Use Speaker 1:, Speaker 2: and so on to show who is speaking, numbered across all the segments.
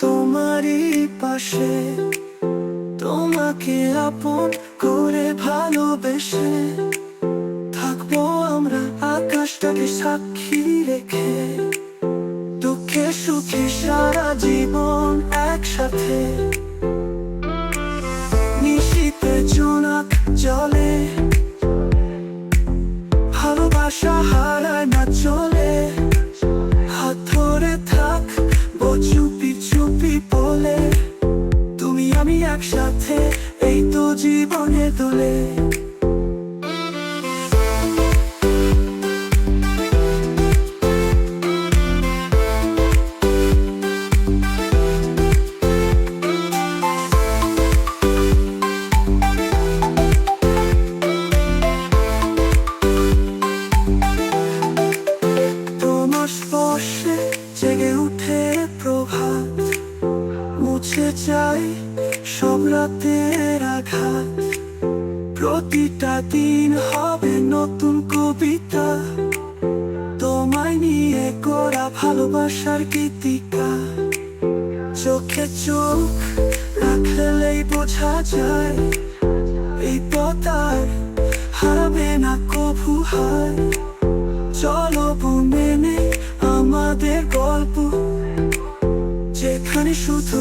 Speaker 1: তোমারই পাশে। তোমাকে আপন করে ভালোবেসে থাকব আমরা আকাশটাকে সাক্ষী রেখে। দুঃখে সুখে সারা জীবন একসাথে। নিশীতে জোনাক জলে, ভালোবাসা হারায় না চলে। প্রতিটা দিন হবে নতুন কবিতা। তোমায় নিয়ে করা ভালোবাসার গীতিকা। চোখে চোখ রাখলেই বোঝা যায়, এই পতার হারাবে না কভু হায় চলো মেনে আমাদের গল্প। যেখানে শুধু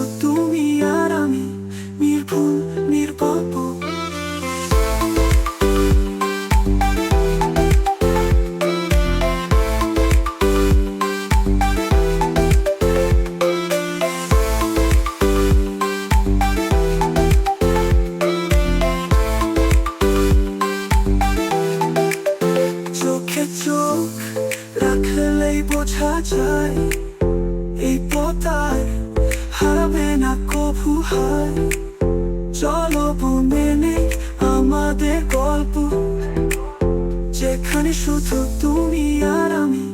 Speaker 1: রাখলেই বোঝা যায় না কভু হায়। চলো মেনে আমাদের গল্প, যেখানে শুধু তুমি আর আমি